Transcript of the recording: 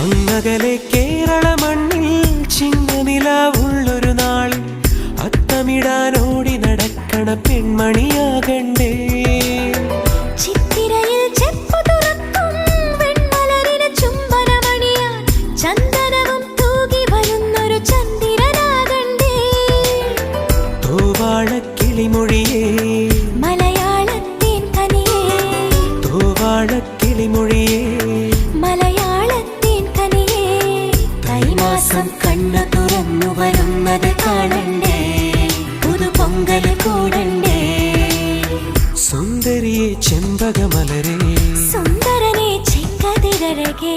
അങ്ങകലെ കേരള മണ്ണിൽ ചിങ്ങനിലാവുള്ളൊരു നാളിൽ അത്തമിടാനോടി നടക്കണ പെൺമണിയാകണ്ടേ. ചിത്തിരയിൽ ചെപ്പു തുറക്കും വെൺമലരിന് ചുംബനമണിയാൻ ചന്ദനവും തൂകി വരുന്നൊരു ചന്ദ്രനാകണ്ടേ. തൂവാള കിളിമൊഴിയേ മലയാളത്തേൻ കനിയേ തൂവാള കിളിമൊഴിയേ തൈമാസം കണ്ണു തുറന്നു വരുന്നത് കാണണ്ടേ? പുതുപൊങ്കൽ കൂടണ്ടേ? സുന്ദരിയെ ചെമ്പകമലരേ. സുന്ദരനെ ചെങ്കതിരഴകേ.